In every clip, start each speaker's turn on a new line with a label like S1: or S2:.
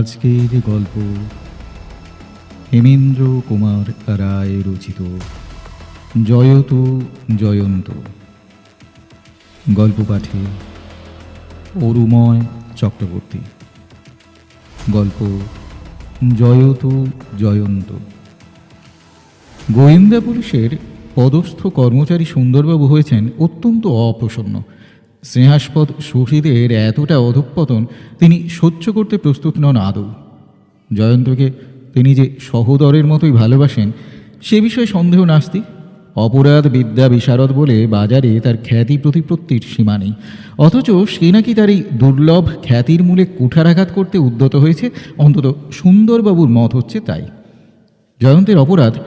S1: আজকের গল্প। হেমেন্দ্র কুমার রায় রচিত। জয়ত জয়ন্ত। গল্প পাঠে অরুময় চক্রবর্তী। গল্প, জয়ত জয়ন্ত। গোয়েন্দা পুলিশের পদস্থ কর্মচারী সুন্দরবাবু হয়েছেন অত্যন্ত অপ্রসন্ন। স্নেহাস্পদ সুখীদের এতটা অধঃপতন তিনি সহ্য করতে প্রস্তুত নন আদৌ। জয়ন্তকে তিনি যে সহোদরের মতোই ভালোবাসেন, সে বিষয়ে সন্দেহ নাস্তি অপরাধ বিদ্যা বিশারদ বলে বাজারে তার খ্যাতি প্রতিপত্তির সীমা নেই। অথচ সে নাকি তার এই দুর্লভ খ্যাতির মূলে কুঠারাঘাত করতে উদ্যত হয়েছে, অন্তত সুন্দরবাবুর মত হচ্ছে তাই। জয়ন্তের অপরাধ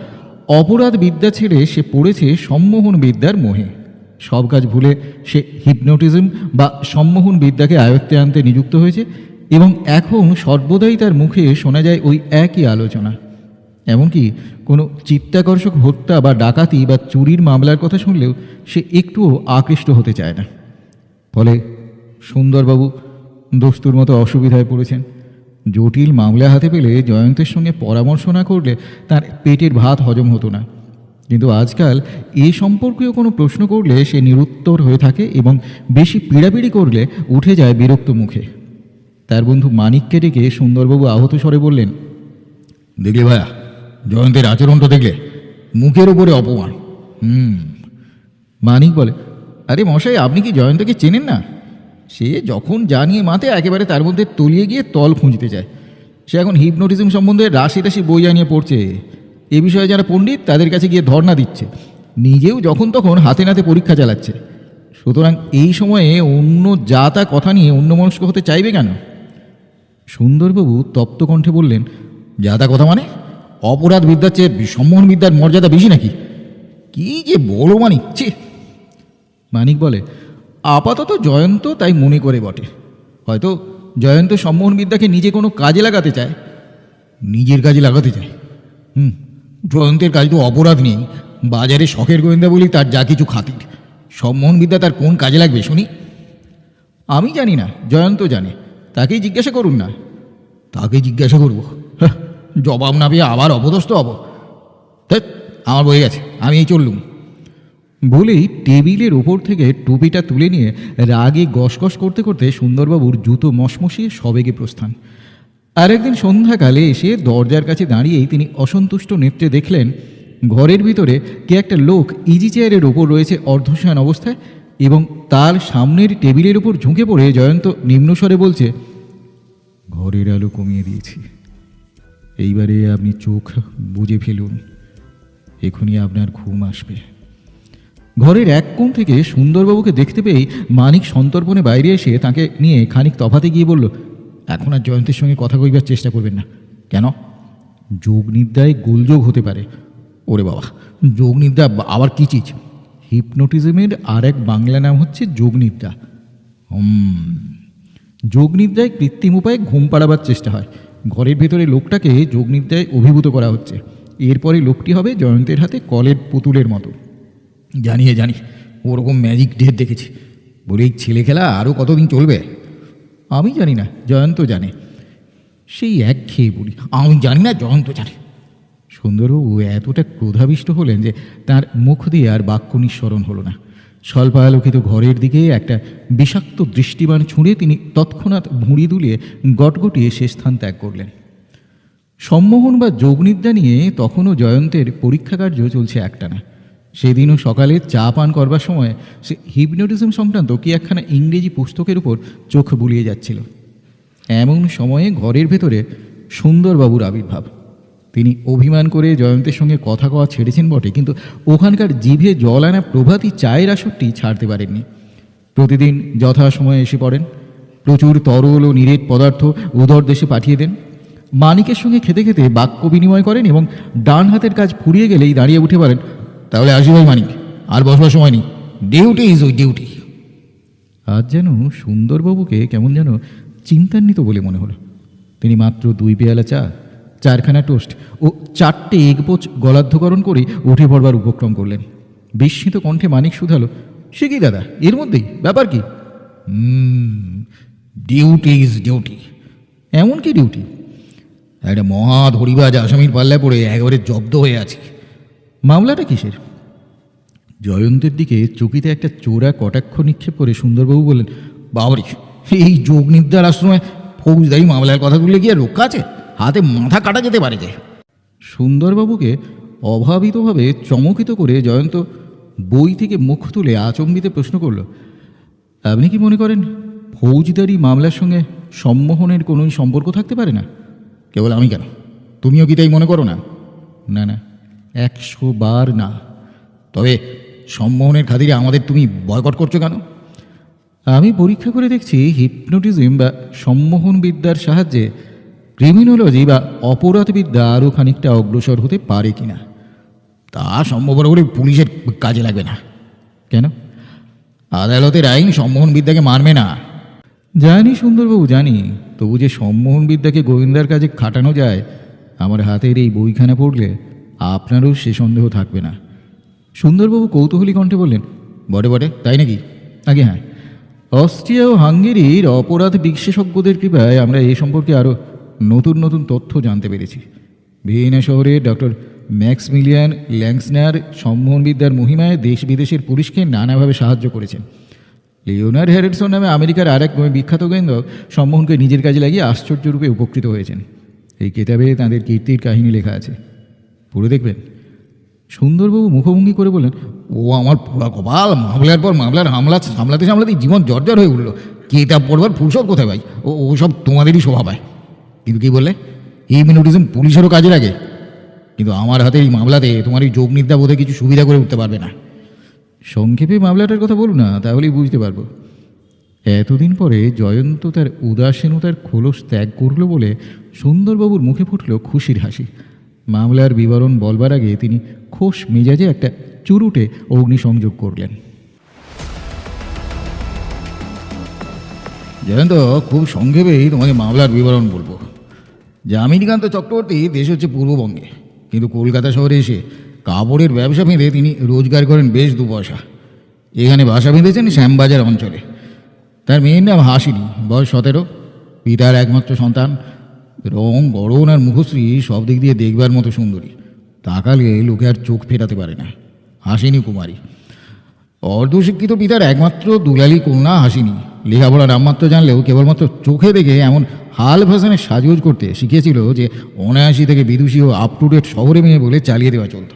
S1: অপরাধ বিদ্যা ছেড়ে সে পড়েছে সম্মোহন বিদ্যার মোহে। সব কাজ ভুলে সে হিপনোটিজম বা সম্মোহন বিদ্যাকে আয়ত্তে আনতে নিযুক্ত হয়েছে এবং এখন সর্বদাই তার মুখে শোনা যায় ওই একই আলোচনা। এমনকি কোনো চিত্তাকর্ষক হত্যা বা ডাকাতি বা চুরির মামলার কথা শুনলেও সে একটুও আকৃষ্ট হতে চায় না। ফলে সুন্দরবাবু দস্তুর মতো অসুবিধায় পড়েছেন। জটিল মামলা হাতে পেলে জয়ন্তের সঙ্গে পরামর্শ না করলে তার পেটের ভাত হজম হতো না। কিন্তু আজকাল এ সম্পর্কেও কোনো প্রশ্ন করলে সে নিরুত্তর হয়ে থাকে এবং বেশি পীড়াপিড়ি করলে উঠে যায় বিরক্ত মুখে। তার বন্ধু মানিককে ডেকে সুন্দরবাবু আহত স্বরে বললেন, দেখলে ভাইয়া জয়ন্তের আচরণটা দেখলে, মুখের ওপরে অপমান। হুম। মানিক বলে, আরে মশাই, আপনি কি জয়ন্তকে চেনেন না? সে যখন জানিয়ে মাতে একেবারে তার মধ্যে তলিয়ে গিয়ে তল খুঁজতে চায়। সে এখন হিপনোটিজম সম্বন্ধে রাশি রাশি বই জানিয়ে পড়ছে। এ বিষয়ে যারা পণ্ডিত, তাদের কাছে গিয়ে ধর্ণা দিচ্ছে। নিজেও যখন তখন হাতে নাতে পরীক্ষা চালাচ্ছে। সুতরাং এই সময়ে অন্য যা তা কথা নিয়ে অন্য মনস্ক হতে চাইবে কেন? সুন্দরবাবু তপ্ত কণ্ঠে বললেন যা তা কথা মানে? অপরাধ বিদ্যার চেয়ে সম্মোহন বিদ্যার মর্যাদা বেশি নাকি? কি যে বলো মানিক, ছি! মানিক বলে, আপাতত জয়ন্ত তাই মনে করে বটে। হয়তো জয়ন্ত সম্মোহন বিদ্যাকে নিজে কোনো কাজে লাগাতে চায়। নিজের কাজে লাগাতে চায়। হুম। জয়ন্তের কাজ তো অপরাধ নেই। বাজারে শখের গোয়েন্দা বলি তার যা কিছু খাতির। সম্মোহন বিদ্যা তার কোন কাজে লাগবে শুনি? আমি জানি না, জয়ন্ত জানে। তাকেই জিজ্ঞাসা করুন না। তাকে জিজ্ঞাসা করব। জবাব না পেয়ে আবার অপদস্থ হব। আমার বয়ে গেছে, আমি এই চললুম। বলেই টেবিলের ওপর থেকে টুপিটা তুলে নিয়ে রাগে গসগস করতে করতে সুন্দরবাবুর জুতো মশমশিয়ে সবেগে প্রস্থান। আর একদিন সন্ধ্যাকালে এসে দরজার কাছে দাঁড়িয়েই তিনি অসন্তুষ্ট নেত্রে দেখলেন, ঘরের ভিতরে কে একটা লোক ইজি চেয়ারের ওপর রয়েছে অর্ধশয়ন অবস্থায় এবং তার সামনের টেবিলের ওপর ঝুঁকে পড়ে জয়ন্ত নিম্নস্বরে বলছে, ঘরের আলো কমিয়ে দিয়েছি। এইবারে আপনি চোখ বুঝে ফেলুন। এখনই আপনার ঘুম আসবে। ঘরের এক কোণ থেকে সুন্দরবাবুকে দেখতে পেয়েই মানিক সন্তর্পণে বাইরে এসে তাকে নিয়ে খানিক তফাতে গিয়ে বলল এখন আর জয়ন্তের সঙ্গে কথা কইবার চেষ্টা করবেন না। কেন? যোগনিদ্রায় গোলযোগ হতে পারে। ওরে বাবা যোগনিদ্রা আবার কী চিজ? হিপনোটিজমের আর এক বাংলা নাম হচ্ছে যোগনিদ্রা হুম যোগনিদ্রায় কৃত্রিম উপায়ে ঘুম পাড়াবার চেষ্টা হয়। ঘরের ভেতরে লোকটাকে যোগনিদ্রায় অভিভূত করা হচ্ছে। এরপরে লোকটি হবে জয়ন্তের হাতে কলের পুতুলের মতো। জানিয়ে জানি, ওরকম ম্যাজিক ঢের দেখেছি। বলি ছেলে খেলা আরও কতদিন চলবে? আমি জানি না, জয়ন্ত জানে। সেই এক খেয়ে বলি, আমি জানি না জয়ন্ত জানে। সুন্দরবাবু এতটা ক্রোধাবিষ্ট হলেন যে তার মুখ দিয়ে আর বাক্য নিঃসরণ হলো না। স্বল্পালোকিত ঘরের দিকে একটা বিষাক্ত দৃষ্টিবাণ ছুঁড়ে তিনি তৎক্ষণাৎ ভুঁড়ি দুলিয়ে গটগটিয়ে সে স্থান ত্যাগ করলেন। সম্মোহন বা যোগনিদ্রা নিয়ে তখনও জয়ন্তের পরীক্ষা কার্য চলছে একটানা। সেদিনও সকালে চা পান করবার সময় সে হিপনোটিজম সংক্রান্ত কি একখানা ইংরেজি পুস্তকের উপর চোখ বুলিয়ে যাচ্ছিল। এমন সময়ে ঘরের ভেতরে সুন্দরবাবুর আবির্ভাব। তিনি অভিমান করে জয়ন্তের সঙ্গে কথা কওয়া ছেড়েছেন বটে, কিন্তু ওখানকার জিভে জল আনা প্রভাতী চায়ের আসরটি ছাড়তে পারেননি। প্রতিদিন যথাসময়ে এসে পড়েন, প্রচুর তরল ও নিরেট পদার্থ উদর দেশে পাঠিয়ে দেন। মানিকের সঙ্গে খেতে খেতে বাক্য বিনিময় করেন এবং ডান হাতের কাজ ফুরিয়ে গেলেই দাঁড়িয়ে উঠে বলেন তাহলে আসি ভাই মানিক। আর বসবার সময় নেই। ডিউটি ইজ ওই ডিউটি আজ যেন সুন্দরবাবুকে কেমন যেন চিন্তান্বিত বলে মনে হলো। তিনি মাত্র দুই পেয়ালা চা চারখানা টোস্ট ও চারটে এগপোচ গলাধ্যকরণ করে উঠে পড়বার উপক্রম করলেন। বিস্মিত কণ্ঠে মানিক শুধালো সে কি দাদা? এর মধ্যেই? ব্যাপার কি? ডিউটি ইজ ডিউটি এমন কি ডিউটি
S2: একটা মহা ধরিবাজ আসামির পাল্লায় পড়ে একেবারে জব্দ হয়ে আছি।
S1: মামলাটা কিসের? জয়ন্তের দিকে চকিতে একটা চোরা কটাক্ষ নিক্ষেপ করে সুন্দরবাবু বললেন
S2: বাবরি এই যোগ নিদ্রার আশ্রমে ফৌজদারি মামলার কথা তুললে গিয়ে রক্ষা আছে? হাতে মাথা কাটা যেতে পারে যে।
S1: সুন্দরবাবুকে অভাবিতভাবে চমকিত করে জয়ন্ত বই থেকে মুখ তুলে আচম্বিতে প্রশ্ন করল আপনি কি মনে করেন ফৌজদারি মামলার সঙ্গে সম্মোহনের কোনোই সম্পর্ক থাকতে পারে না?
S2: কেবল আমি কেন? তুমিও কি তাই মনে করো না?
S1: না না একশো বার না।
S2: তবে সম্মোহনের খাতিরে আমাদের তুমি বয়কট করছ কেন?
S1: আমি পরীক্ষা করে দেখছি হিপনোটিজম বা সম্মোহন বিদ্যার সাহায্যে ক্রিমিনোলজি বা অপরাধবিদ্যা আরও খানিকটা অগ্রসর হতে পারে কি না
S2: তা সম্ভব করে পুলিশের কাজে লাগবে না।
S1: কেন?
S2: আদালতের আইন সম্মোহন বিদ্যাকে মানবে না।
S1: জানি সুন্দরবাবু, জানি। তবু যে সম্মোহন বিদ্যাকে গোয়েন্দার কাজে খাটানো যায়, আমার হাতের এই বইখানা পড়লে আপনারও সে সন্দেহ থাকবে না। সুন্দরবাবু কৌতূহলী কণ্ঠে বললেন,
S2: বটে বটে, তাই নাকি?
S1: আগে হ্যাঁ। অস্ট্রিয়া ও হাঙ্গেরির অপরাধ বিশেষজ্ঞদের কৃপায় আমরা এই সম্পর্কে আরও নতুন নতুন তথ্য জানতে পেরেছি। ভিয়েনা শহরে ডক্টর ম্যাক্সমিলিয়ান ল্যাংসনার সম্মোহনবিদ্যার মহিমায় দেশ বিদেশের পুলিশকে নানাভাবে সাহায্য করেছেন। লিওনার হ্যারিসন নামে আমেরিকার আরেক বিখ্যাত গোয়েন্দা সম্মোহনকে নিজের কাজে লাগিয়ে আশ্চর্যরূপে উপকৃত হয়েছেন। এই কেতাবে তাঁদের কীর্তির কাহিনী লেখা আছে। পড়ে দেখবেন। সুন্দরবাবু মুখভঙ্গি করে বললেন,
S2: ও আমার পুরা কপাল, মামলার পর মামলার হামলা, সামলাতে সামলাতে জীবন জর্জর হয়ে উঠল। কেতাব পড়বার ফুরসত কোথায় ভাই? ও ও সব তোমাদেরই স্বভাব হয় কিন্তু কি বললে? এই মিনোটিজম পুলিশেরও কাজে লাগে কিন্তু আমার হাতে এই মামলাতে তোমার এই যোগ নিদ্রা বোধে কিছু সুবিধা করে উঠতে পারবে না।
S1: সংক্ষেপে মামলাটার কথা বলুন না, তাহলেই বুঝতে পারব। এতদিন পরে জয়ন্ত তার উদাসীনতার খোলস ত্যাগ করল বলে সুন্দরবাবুর মুখে ফুটল খুশির হাসি। মামলার বিবরণ বলবার আগে তিনি খোশ মেজাজে একটা চুরুটে অগ্নিসংযোগ করলেন।
S2: জয়ন্ত খুব সংক্ষেপেই তোমাকে মামলার বিবরণ বলব। জামিনীকান্ত চক্রবর্তী দেশ হচ্ছে পূর্ববঙ্গে, কিন্তু কলকাতা শহরে এসে কাপড়ের ব্যবসা বেঁধে তিনি রোজগার করেন বেশ দু পয়সা। এখানে বাসা বেঁধেছেন শ্যামবাজার অঞ্চলে। তার মেয়ের নাম হাসিনী, বয়স সতেরো, পিতার একমাত্র সন্তান। রং গড়ন আর মুখশ্রী সব দিক দিয়ে দেখবার মতো সুন্দরী। তাকালে লোকে আর চোখ ফেরাতে পারে না। হাসিনী কুমারী। অর্ধশিক্ষিত পিতার একমাত্র দুলালি কন্যা হাসিনি। লেখাপড়া নামমাত্র জানলেও কেবলমাত্র চোখে দেখে এমন হাল ভাসানের সাজগোজ করতে শিখিয়েছিল যে অনায়াসি থেকে বিদুষী ও আপ টু ডেট শহরে মেয়ে বলে চালিয়ে দেওয়া চলত।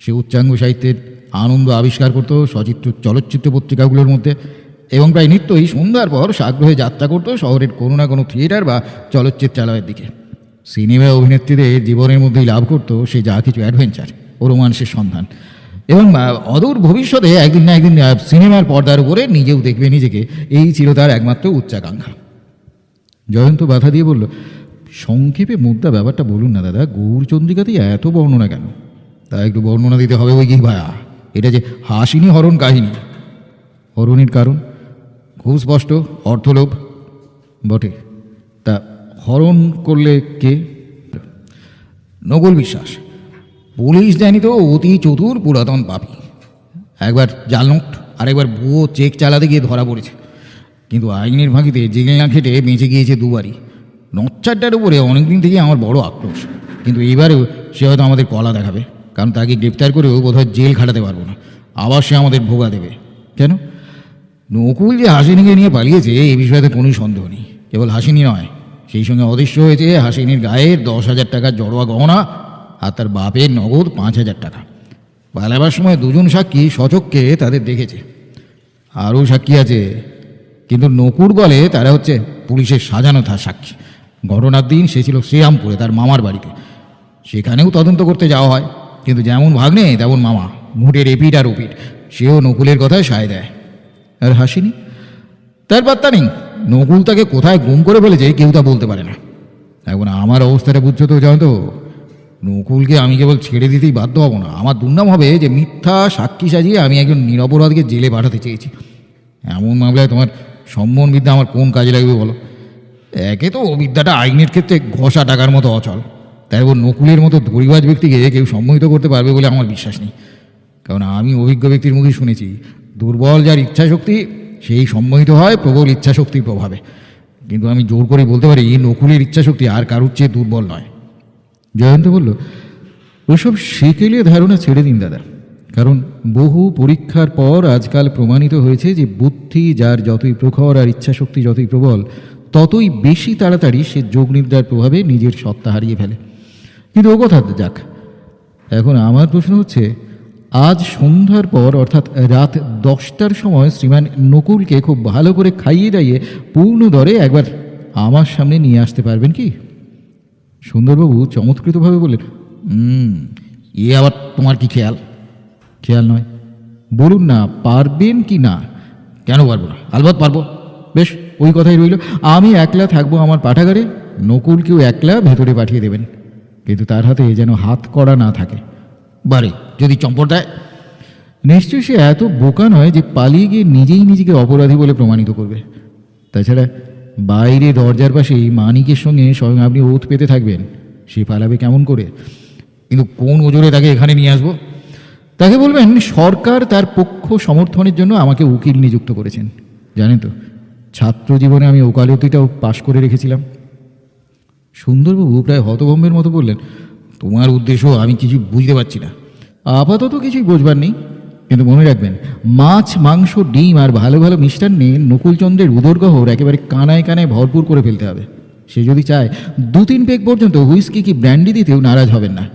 S2: সে উচ্চাঙ্গ সাহিত্যের আনন্দ আবিষ্কার করত সচিত্র চলচ্চিত্র পত্রিকাগুলোর মধ্যে। এবং প্রায় নিত্যই সন্ধ্যার পর সাগ্রহে যাত্রা করতো শহরের কোনো না কোনো থিয়েটার বা চলচ্চিত্রালয়ের দিকে। সিনেমা অভিনেত্রীদের জীবনের মধ্যেই লাভ করতো সে যা কিছু অ্যাডভেঞ্চার ও রোমান্সের সন্ধান। এবং অদূর ভবিষ্যতে একদিন না একদিন সিনেমার পর্দার উপরে নিজেও দেখবে নিজেকে। এই ছিল তার একমাত্র উচ্চাকাঙ্ক্ষা।
S1: জয়ন্ত বাধা দিয়ে বলল, সংক্ষেপে মুদ্রা ব্যাপারটা বলুন না দাদা, গৌরচন্দ্রিকাতেই এত বর্ণনা কেন?
S2: তা একটু বর্ণনা দিতে হবে ওই কি ভায়া? এটা যে হাসিনী হরণ কাহিনী।
S1: হরণের কারণ?
S2: স্পষ্ট, অর্থলোভ
S1: বটে। তা হরণ করলে কে?
S2: নকুল বিশ্বাস। পুলিশ জানি তো অতি চতুর পুরাতন পাপি। একবার জাল নোট, আরেকবার ভুয়ো চেক চালাতে গিয়ে ধরা পড়েছে। কিন্তু আইনের ফাঁকিতে জেল না খেটে বেঁচে গিয়েছে দুবারই। নচ্চারটার উপরে অনেকদিন থেকে আমার বড় আক্রোশ। কিন্তু এবারেও সে হয়তো আমাদের কলা দেখাবে। কারণ তাকে গ্রেপ্তার করেও বোধহয় জেল খাটাতে পারব না। আবার সে আমাদের ভোগা দেবে।
S1: কেন?
S2: নকুল যে হাসিনীকে নিয়ে পালিয়েছে এই বিষয়তে কোনো সন্দেহ নেই। কেবল হাসিনী নয়, সেই সঙ্গে অদৃশ্য হয়েছে হাসিনীর গায়ের দশ হাজার টাকার জড়োয়া গহনা আর তার বাপের নগদ পাঁচ হাজার টাকা। পালাবার সময় দুজন সাক্ষী সচককে তাদের দেখেছে। আরও সাক্ষী আছে, কিন্তু নকুর বলে তারা হচ্ছে পুলিশের সাজানো থা সাক্ষী। ঘটনার দিন সে ছিল শ্রীরামপুরে, তার মামার বাড়িতে। সেখানেও তদন্ত করতে যাওয়া হয়, কিন্তু যেমন ভাগ্নে, তেমন মামা। মুটের এপিট আর ওপিট সেও নকুলের কথায় সায় দেয়।
S1: আর হাসিনি।
S2: তার পাত্তা নেই। নকুল তাকে কোথায় গুম করে ফেলেছে কেউ তা বলতে পারে না। এখন আমার অবস্থাটা বুঝছ তো, জানো তো? নকুলকে আমি কেবল ছেড়ে দিতেই বাধ্য হব না। আমার দুর্নাম হবে যে মিথ্যা সাক্ষী সাজিয়ে আমি একজন নিরপরাধকে জেলে পাঠাতে চেয়েছি। এমন মামলায় তোমার সম্মন বিদ্যা আমার কোন কাজে লাগবে বলো? একে তো বিদ্যাটা আইনের ক্ষেত্রে ঘষা টাকার মতো অচল। তাই ওর নকুলের মতো দড়িবাজ ব্যক্তিকে কেউ সম্মোহিত করতে পারবে বলে আমার বিশ্বাস নেই। কারণ আমি অভিজ্ঞ ব্যক্তির মুখে শুনেছি দুর্বল যার ইচ্ছাশক্তি, সেই সম্মোহিত হয় প্রবল ইচ্ছাশক্তির প্রভাবে। কিন্তু আমি জোর করে বলতে পারি, এই নকুলের ইচ্ছাশক্তি আর কারুর চেয়ে দুর্বল নয়।
S1: জয়ন্ত বলল, ওসব সেকেলে ধারণা ছেড়ে দিন দাদা। কারণ বহু পরীক্ষার পর আজকাল প্রমাণিত হয়েছে যে বুদ্ধি যার যতই প্রখর আর ইচ্ছাশক্তি যতই প্রবল, ততই বেশি তাড়াতাড়ি সে যোগনিদ্রার প্রভাবে নিজের সত্তা হারিয়ে ফেলে। কিন্তু ও কথা যাক। এখন আমার প্রশ্ন হচ্ছে আজ সন্ধ্যার পর, অর্থাৎ রাত দশটার সময়, শ্রীমান নকুলকে খুব ভালো করে খাইয়ে দাইয়ে পূর্ণ দরে একবার আমার সামনে নিয়ে আসতে পারবেন কি? সুন্দরবাবু চমৎকৃতভাবে বললেন
S2: হুম এ আবার তোমার কি খেয়াল?
S1: খেয়াল নয়। বলুন না, পারবেন কি না?
S2: কেন পারব না? আলবাত পারব।
S1: বেশ, ওই কথাই রইল। আমি একলা থাকব আমার পাঠাগারে, নকুলকেও একলা ভেতরে পাঠিয়ে দেবেন। কিন্তু তার হাতে যেন হাত করা না থাকে।
S2: বারে যদি চম্পট দেয়।
S1: নিশ্চয়ই সে এত বোকা নয় যে পালিয়ে গিয়ে নিজেই নিজেকে অপরাধী বলে প্রমাণিত করবে। তাছাড়া বাইরে দরজার পাশেই মানিকের সঙ্গে স্বয়ং আপনি ওত পেতে থাকবেন। সে পালাবে কেমন করে?
S2: কিন্তু কোন ওজোরে তাকে এখানে নিয়ে আসব?
S1: তাকে বলবেন, সরকার তার পক্ষ সমর্থনের জন্য আমাকে উকিল নিযুক্ত করেছেন। জানেন তো, ছাত্র জীবনে আমি ওকালতিটাও পাশ করে রেখেছিলাম। সুন্দরবাবু প্রায় হতভম্বের মতো বললেন
S2: তোমার উদ্দেশ্য আমি কিছু বুঝতে পারছি না।
S1: আপাতত কিছুই বোঝবার নেই। কিন্তু মনে রাখবেন, মাছ, মাংস, ডিম আর ভালো ভালো মিষ্টান্নে নকুলচন্দ্রের উদরগহর একেবারে কানায় কানায় ভরপুর করে ফেলতে হবে। সে যদি চায় দু তিন পেক পর্যন্ত হুইস্কি কি ব্র্যান্ডি দিতেও নারাজ হবেন না।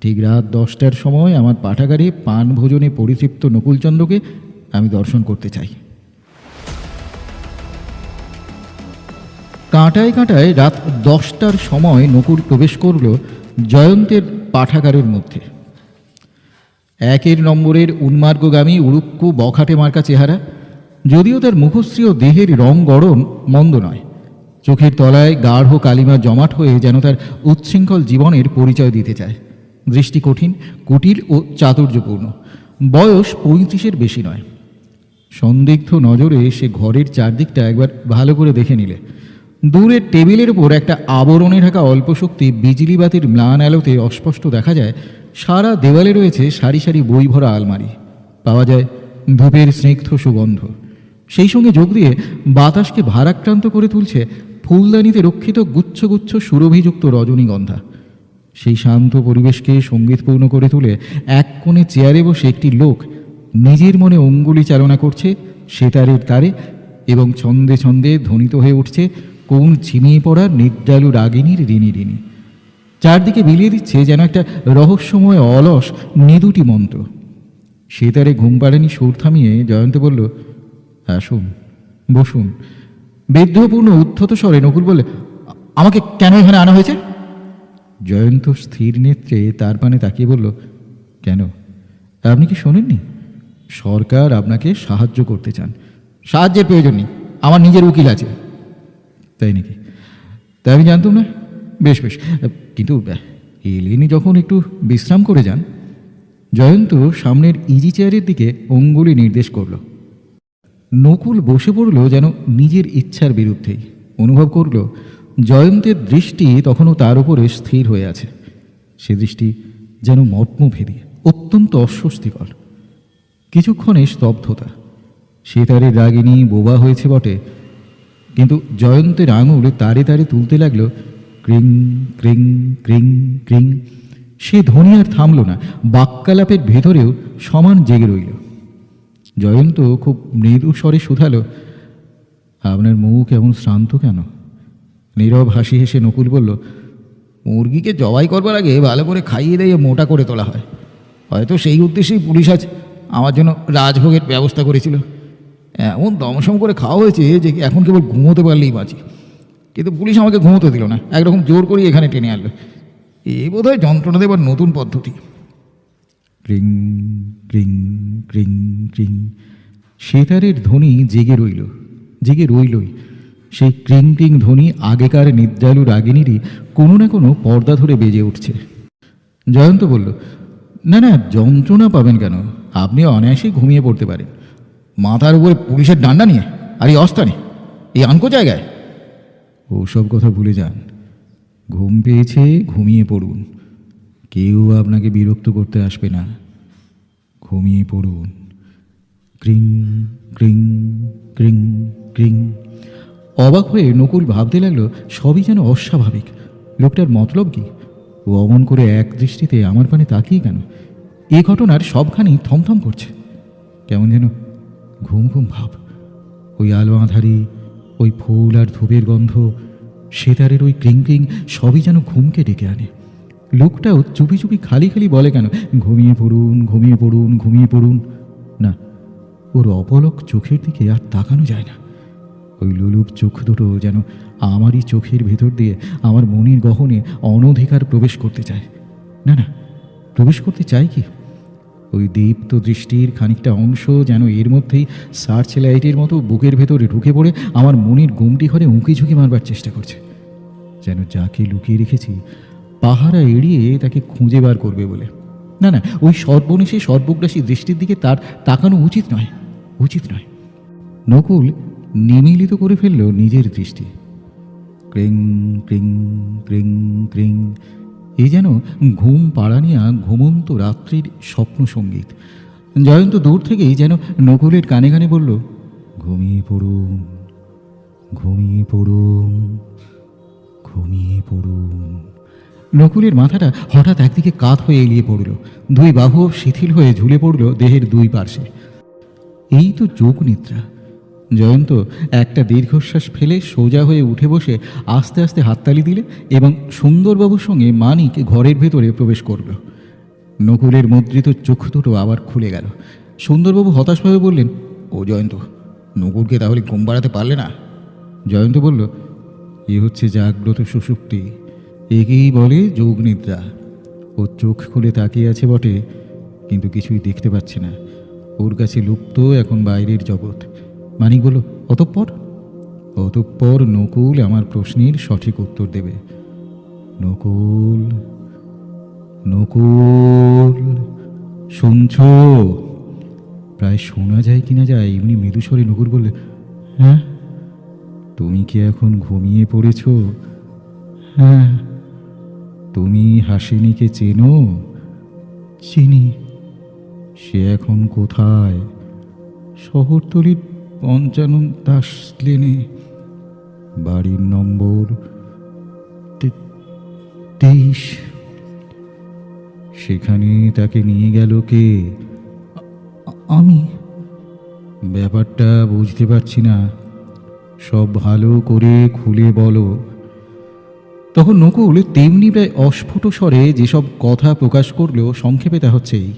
S1: ঠিক রাত দশটার সময় আমার পাঠাগারে পান ভোজনে পরিতৃপ্ত নকুলচন্দ্রকে আমি দর্শন করতে চাই। কাঁটায় কাঁটায় রাত দশটার সময় নকুল প্রবেশ করল জয়ন্তের পাঠাগারের মধ্যে। একের নম্বরের উন্মার্গগামী উড়ুক্কু বখাটে মার্কা চেহারা, যদিও তার মুখশ্রী ও দেহের রং গড়ন মন্দ নয়। চোখের তলায় গাঢ় কালিমা জমাট হয়ে যেন তার উচ্ছৃঙ্খল জীবনের পরিচয় দিতে চায়। দৃষ্টি কঠিন, কুটিল ও চাতুর্যপূর্ণ। বয়স পঁয়ত্রিশের বেশি নয়। সন্দিগ্ধ নজরে সে ঘরের চারদিকটা একবার ভালো করে দেখে নিলে। দূরের টেবিলের উপর একটা আবরণে ঢাকা অল্প শক্তি বিজলি বাতির ম্লান আলোতে অস্পষ্ট দেখা যায়, সারা দেওয়ালে রয়েছে সারি সারি বই ভরা আলমারি। পাওয়া যায় ধূপের স্নিগ্ধ সুগন্ধ। সেই সঙ্গে যোগ দিয়ে বাতাসকে ভারাক্রান্ত করে তুলছে ফুলদানিতে রক্ষিত গুচ্ছ গুচ্ছ সুরভিযুক্ত রজনীগন্ধা। সেই শান্ত পরিবেশকে সঙ্গীতপূর্ণ করে তুলে এক কোণে চেয়ারে বসে একটি লোক নিজের মনে অঙ্গুলি চালনা করছে, সেতারের তারে এবং ছন্দে ছন্দে ধ্বনিত হয়ে উঠছে কোন ঝিমিয়ে পড়া নির্দালু রাগিনীর ঋণী ঋণী। চারদিকে বিলিয়ে দিচ্ছে যেন একটা রহস্যময় অলস নিদুটি মন্ত্র। সেতারে ঘুম পাড়েনি সুর থামিয়ে জয়ন্ত বলল আসুন বসুন। বেদ্যপূর্ণ উদ্ধত স্বরে নকুল বলে আমাকে কেন এখানে আনা হয়েছে? জয়ন্ত স্থির নেত্রে তার পানে তাকিয়ে বলল, কেন? আপনি কি শোনেননি? সরকার আপনাকে সাহায্য করতে চান। সাহায্যের প্রয়োজন নেই। আমার নিজের উকিল আছে। তাই নাকি? তা আমি জানতাম না? বেশ বেশ। কিন্তু এলিনি যখন একটু বিশ্রাম করে যান, জয়ন্ত সামনের ইজি চেয়ারের দিকে অঙ্গুলি নির্দেশ করল। নকুল বসে পড়ল যেন নিজের ইচ্ছার বিরুদ্ধেই অনুভব করল, জয়ন্তের দৃষ্টি তখনও তার উপরে স্থির হয়ে আছে। সে দৃষ্টি যেন মর্মভেদী, অত্যন্ত অস্বস্তিকর। কিছুক্ষণে স্তব্ধতা। সে তারে রাগিনী বোবা হয়েছে বটে। কিন্তু জয়ন্তের আঙুল তারে তারে তুলতে লাগল, ক্রিং ক্রিং ক্রিং ক্রিং। সে ধ্বনি আর থামল না, বাক্যালাপের ভেতরেও সমান জেগে রইল। জয়ন্ত খুব মৃদু স্বরে শুধালো, আপনার মুখ এমন শ্রান্ত কেন? নীরব হাসি হেসে নকুল বলল,
S2: মুরগিকে জবাই করবার আগে ভালো করে খাইয়ে দিয়ে মোটা করে তোলা হয়। হয়তো সেই উদ্দেশ্যেই পুলিশ আজ আমার জন্য রাজভোগের ব্যবস্থা করেছিল। এমন দমসম করে খাওয়া হয়েছে যে এখন কেবল ঘুমোতে পারলেই বাঁচি। কিন্তু পুলিশ আমাকে ঘুমোতে দিল না। একরকম জোর করে এখানে টেনে আনলো। এই বোধ হয় যন্ত্রণা দেবার নতুন পদ্ধতি।
S1: ক্রিং ক্রিং ক্রিং ক্রিং। সেতারের ধ্বনি জেগে রইল, জেগে রইলই। সেই ক্রিং ক্রিং ধ্বনি আগেকার নিদ্রালু রাগিনীরই কোনো না কোনো পর্দা ধরে বেজে উঠছে। জয়ন্ত বলল, না না, যন্ত্রণা পাবেন কেন? আপনি অনায়াসেই ঘুমিয়ে পড়তে পারেন।
S2: মাথার উপরে পুলিশের ডান্ডা নিয়ে আর এই অস্তানে এই আনকো জায়গায়।
S1: ওসব কথা ভুলে যান। ঘুম পেয়েছে, ঘুমিয়ে পড়ুন। কেউ আপনাকে বিরক্ত করতে আসবে না। ঘুমিয়ে পড়ুন। ক্রিং ক্রিং ক্রিং ক্রিং। অবাক হয়ে নকুল ভাবতে লাগল, সবই যেন অস্বাভাবিক। লোকটার মতলব কি? ও অমন করে এক দৃষ্টিতে আমার পানে তাকিয়ে কেন? এ ঘটনার সবখানি থমথম করছে। কেমন যেন ঘুম ঘুম ভাব। ওই আলো আধারি ওই ফুল আর ধূপের গন্ধ, সেতারের ওই ক্রিং ক্রিং, সবই যেন ঘুমকে ডেকে আনে। লোকটাও চুপি চুপি খালি খালি বলে কেন, ঘুমিয়ে পড়ুন ঘুমিয়ে পড়ুন ঘুমিয়ে পড়ুন। না, ওর অপলক চোখের দিকে আর তাকানো যায় না। ওই লুলুপ চোখ দুটো যেন আমারই চোখের ভেতর দিয়ে আমার মনের গহনে অনধিকার প্রবেশ করতে চায়। না না, প্রবেশ করতে চাই কি? ওই দীপ্ত দৃষ্টির খানিকটা অংশ যেন এর মধ্যেই সার্চ লাইটের মতো বুকের ভেতরে ঢুকে পড়ে আমার মনের গুমটি ঘরে উঁকি ঝুঁকি মারবার চেষ্টা করছে। যেন যাকে লুকিয়ে রেখেছি, পাহারা এড়িয়ে তাকে খুঁজে বার করবে বলে। না না, ওই সর্বনেশে সর্বগ্রাসী দৃষ্টির দিকে তার তাকানো উচিত নয় উচিত নয়। নকুল নিমিলিত করে ফেলল নিজের দৃষ্টি। ক্রিং ক্রিং ক্রিং ক্রিং এই যেন ঘুম পাড়ানিয়া ঘুমন্ত রাত্রির স্বপ্ন সংগীত। জয়ন্ত দূর থেকেই যেন নকুলের কানে কানে বলল, ঘুমিয়ে পড়ুন ঘুমিয়ে পড়ুন ঘুমিয়ে পড়ুন। নকুলের মাথাটা হঠাৎ একদিকে কাত হয়ে এলিয়ে পড়ল, দুই বাহু শিথিল হয়ে ঝুলে পড়ল দেহের দুই পার্শ্বে। এই তো যোগ নিদ্রা জয়ন্ত একটা দীর্ঘশ্বাস ফেলে সোজা হয়ে উঠে বসে আস্তে আস্তে হাততালি দিলে এবং সুন্দরবাবুর সঙ্গে মানিক ঘরের ভেতরে প্রবেশ করল। নকুলের মুদ্রিত চোখ দুটো আবার খুলে গেল। সুন্দরবাবু হতাশভাবে বললেন,
S2: ও জয়ন্ত, নকুলকে তাহলে ঘুম বাড়াতে পারলে না?
S1: জয়ন্ত বলল, এ হচ্ছে জাগ্রত সুষুপ্তি। একেই বলে যোগ নিদ্রা। ও চোখ খুলে তাকিয়ে আছে বটে, কিন্তু কিছুই দেখতে পাচ্ছে না। ওর কাছে লুপ্ত এখন বাইরের জগৎ। মানিক বলল, অতঃপর? অতঃপর নকুল আমার প্রশ্নের সঠিক উত্তর দেবে। নকুল নকুল, শুনছ? প্রায় শোনা যায় কিনা যায়, এমনি মৃদুস্বরে নকুল বললে হ্যাঁ তুমি কি এখন ঘুমিয়ে পড়েছ? হ্যাঁ তুমি হাসিনীকে চেনো? চিনি। সে এখন কোথায়? শহরতলির পঞ্চানন দাস লেনে বাড়ির নম্বর তেইশ। সেখানে তাকে নিয়ে গেল কে? আমি। ব্যাপারটা বুঝতে পারছি না। সব ভালো করে খুলে বলো। তখন নকুল তেমনি প্রায় অস্ফুট স্বরে যেসব কথা প্রকাশ করলেও সংক্ষেপে তা হচ্ছে এই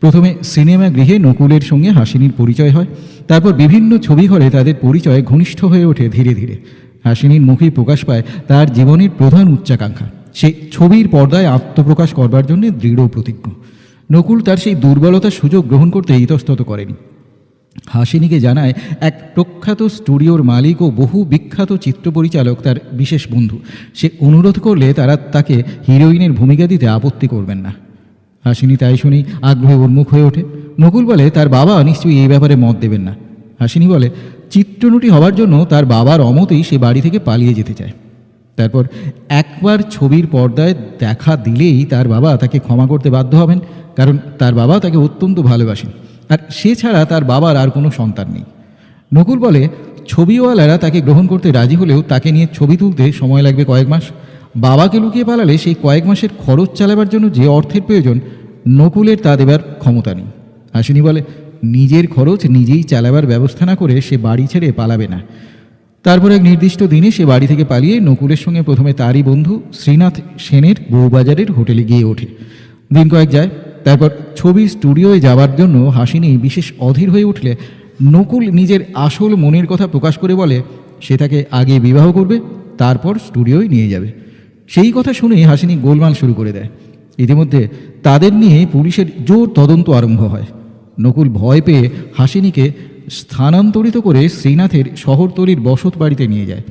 S1: প্রথমে সিনেমা গৃহে নকুলের সঙ্গে হাসিনীর পরিচয় হয়, তারপর বিভিন্ন ছবি ঘরে তাদের পরিচয় ঘনিষ্ঠ হয়ে ওঠে ধীরে ধীরে। হাসিনীর মুখে প্রকাশ পায় তার জীবনের প্রধান উচ্চাকাঙ্ক্ষা। সে ছবির পর্দায় আত্মপ্রকাশ করবার জন্য দৃঢ় প্রতিজ্ঞ। নকুল তার সেই দুর্বলতার সুযোগ গ্রহণ করতে ইতস্তত করেনি। হাসিনীকে জানায়, এক প্রখ্যাত স্টুডিওর মালিক ও বহু বিখ্যাত চিত্র পরিচালক তার বিশেষ বন্ধু। সে অনুরোধ করলে তারা তাকে হিরোইনের ভূমিকা দিতে আপত্তি করবেন না। হাসিনী তাই শুনেই আগ্রহে উন্মুখ হয়ে ওঠে। নকুল বলে, তার বাবা নিশ্চয়ই এই ব্যাপারে মত দেবেন না। হাসিনী বলে, চিত্রনুটি হওয়ার জন্য তার বাবার অমতেই সে বাড়ি থেকে পালিয়ে যেতে চায়। তারপর একবার ছবির পর্দায় দেখা দিলেই তার বাবা তাকে ক্ষমা করতে বাধ্য হবেন, কারণ তার বাবা তাকে অত্যন্ত ভালোবাসেন, আর সে ছাড়া তার বাবার আর কোনো সন্তান নেই। নকুল বলে, ছবিওয়ালারা তাকে গ্রহণ করতে রাজি হলেও তাকে নিয়ে ছবি তুলতে সময় লাগবে কয়েক মাস। বাবাকে লুকিয়ে পালালে সেই কয়েক মাসের খরচ চালাবার জন্য যে অর্থের প্রয়োজন, নকুলের তা দেবার ক্ষমতা নেই। হাসিনী বলে, নিজের খরচ নিজেই চালাবার ব্যবস্থা না করে সে বাড়ি ছেড়ে পালাবে না। তারপর এক নির্দিষ্ট দিনে সে বাড়ি থেকে পালিয়ে নকুলের সঙ্গে প্রথমে তারই বন্ধু শ্রীনাথ সেনের বউবাজারের হোটেলে গিয়ে ওঠে। দিন কয়েক যায়, তারপর ছবির স্টুডিওয়ে যাওয়ার জন্য হাসিনী বিশেষ অধীর হয়ে উঠলে নকুল নিজের আসল মনের কথা প্রকাশ করে বলে, সে তাকে আগে বিবাহ করবে, তারপর স্টুডিওয় নিয়ে যাবে। সেই কথা শুনে হাসিনী গোলমাল শুরু করে দেয়। ইতিমধ্যে তাদের নিয়ে পুলিশের জোর তদন্ত আরম্ভ হয়। নকুল ভয় পেয়ে হাসিনীকে স্থানান্তরিত করে শ্রীনাথের শহরতলির বসত বাড়িতে নিয়ে যায়।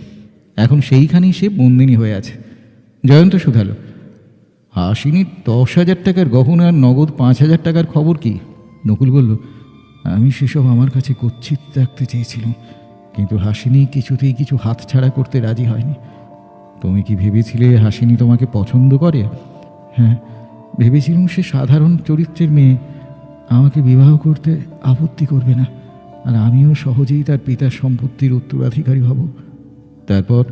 S1: এখন সেইখানেই সে বন্দিনী হয়ে আছে। জয়ন্ত শুধালো, হাসিনীর দশ হাজার টাকার গহনা আর নগদ পাঁচ হাজার টাকার খবর কি? নকুল বলল, আমি সেসব আমার কাছে গচ্ছিত রাখতে চেয়েছিলাম, কিন্তু হাসিনী কিছুতেই কিছু হাতছাড়া করতে রাজি হয়নি। তুমি কি ভেবেছিলে হাসিনী তোমাকে পছন্দ করে? হ্যাঁ ভেবেছিলাম সে সাধারণ চরিত্রের মেয়ে। আমাকে বিবাহ করতে আপত্তি করবে না, আর আমিও সহজেই তার পিতার সম্পত্তির উত্তরাধিকারী হব। তারপর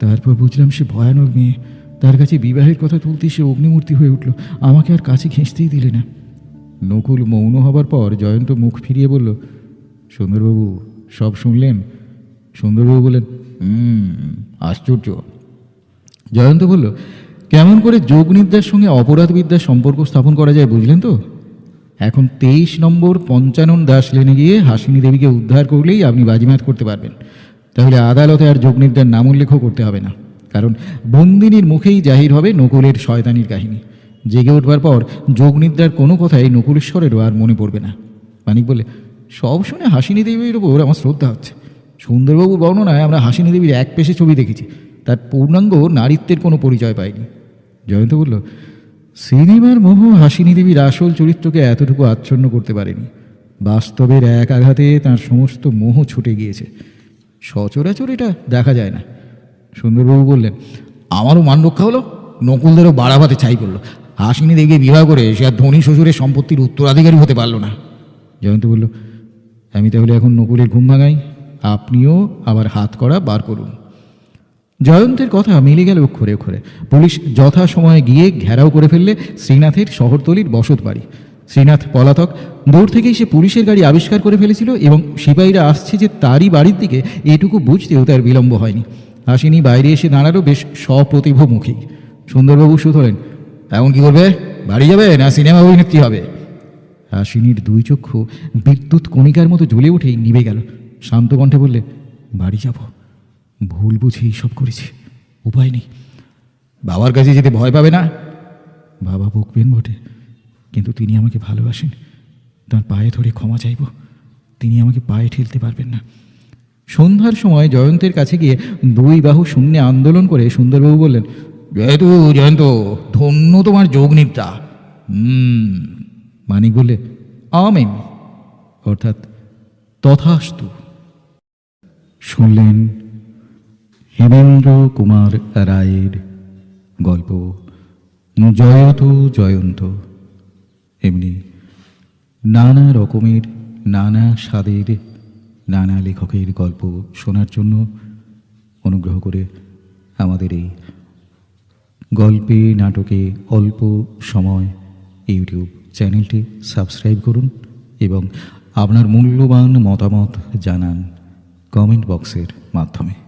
S1: তারপর বুঝলাম সে ভয়ানক মেয়ে। তার কাছে বিবাহের কথা তুলতে সে অগ্নিমূর্তি হয়ে উঠল। আমাকে আর কাছে ঘেঁচতেই দিলে না। নকুল মৌন হবার পর জয়ন্ত মুখ ফিরিয়ে বলল, সুন্দরবাবু, সব শুনলেন? সুন্দরবাবু বললেন হুম, আশ্চর্য। জয়ন্ত বলল, কেমন করে যোগনিদ্রার সঙ্গে অপরাধবিদ্যার সম্পর্ক স্থাপন করা যায় বুঝলেন তো? এখন তেইশ নম্বর পঞ্চানন দাস লেনে গিয়ে হাসিনী দেবীকে উদ্ধার করলেই আপনি বাজিমাত করতে পারবেন। তাহলে আদালতে আর যোগনিদ্রার নাম উল্লেখও করতে হবে না। কারণ বন্দিনীর মুখেই জাহির হবে নকুলের শয়তানির কাহিনী। জেগে উঠবার পর যোগনিদ্রার কোনো কথাই নকুলেশ্বরেরও আর মনে পড়বে না। মানিক বলে সব শুনে হাসিনী দেবীর ওপর আমার শ্রদ্ধা হচ্ছে। সুন্দরবাবুর বর্ণনায় আমরা হাসিনী দেবীর এক পেশে ছবি দেখেছি। তার পূর্ণাঙ্গ নারীত্বের কোনো পরিচয় পাইনি। জয়ন্ত বলল, সিনেমার মোহ হাসিনী দেবীর আসল চরিত্রকে এতটুকু আচ্ছন্ন করতে পারেনি। বাস্তবের এক আঘাতে তার সমস্ত মোহ ছুটে গিয়েছে। সচরাচর এটা দেখা যায় না। সুন্দরবাবু বললেন,
S2: আমারও মান রক্ষা হলো, নকুলদেরও বাড়াবাতে ছাই করল হাসিনী দেবীকে বিবাহ করে সে আর ধনী শ্বশুরের সম্পত্তির উত্তরাধিকারী হতে পারল না।
S1: জয়ন্ত বলল, আমি তাহলে এখন নকুলের ঘুম ভাঙাই? আপনিও আবার হাত করা বার করুন। জয়ন্তের কথা মিলে গেল অক্ষরে অক্ষরে। পুলিশ যথাসময়ে গিয়ে ঘেরাও করে ফেললে শ্রীনাথের শহরতলির বসত বাড়ি শ্রীনাথ পলাতক, দূর থেকেই সে পুলিশের গাড়ি আবিষ্কার করে ফেলেছিল এবং সিপাহীরা আসছে যে তারই বাড়ির দিকে এটুকু বুঝতেও তার বিলম্ব হয়নি। হাসিনী বাইরে এসে দাঁড়াল বেশ সপ্রতিভমুখী সুন্দরবাবু সুধরেন
S2: এমন কি করবে? বাড়ি যাবে না সিনেমা অভিনেত্রী হবে?
S1: হাসিনীর দুই চক্ষু বিদ্যুৎ কণিকার মতো জ্বলে উঠেই নিভে গেল। শান্ত কণ্ঠে বললে, বাড়ি যাব। ভুল বুঝে সব করেছি। উপায় নেই।
S2: বাবার কাছে যেতে ভয় পাবে না?
S1: বাবা বকবেন বটে। কিন্তু তিনি আমাকে ভালোবাসেন। তার পায়ে ধরে ক্ষমা চাইব। তিনি আমাকে পায়ে ঠেলতে পারবেন না। সন্ধ্যার সময় জয়ন্তের কাছে গিয়ে দুই বাহু শূন্যে আন্দোলন করে সুন্দরবাবু বললেন
S2: জয়ন্ত জয়ন্ত, ধন্য তোমার যোগনিদ্রা।
S1: হুম মানিক বললে, আমেন। অর্থাৎ তথাস্তু। শুনলেন হেমেন্দ্র কুমার রায়ের গল্প। জয়ত জয়ন্ত। এমনি নানা রকমের, নানা স্বাদের, নানা লেখকের গল্প শোনার জন্য অনুগ্রহ করে আমাদের এই গল্পে নাটকে অল্প সময় ইউটিউব চ্যানেলটি সাবস্ক্রাইব করুন এবং আপনার মূল্যবান মতামত জানান। কমেন্ট বক্সের মাধ্যমে।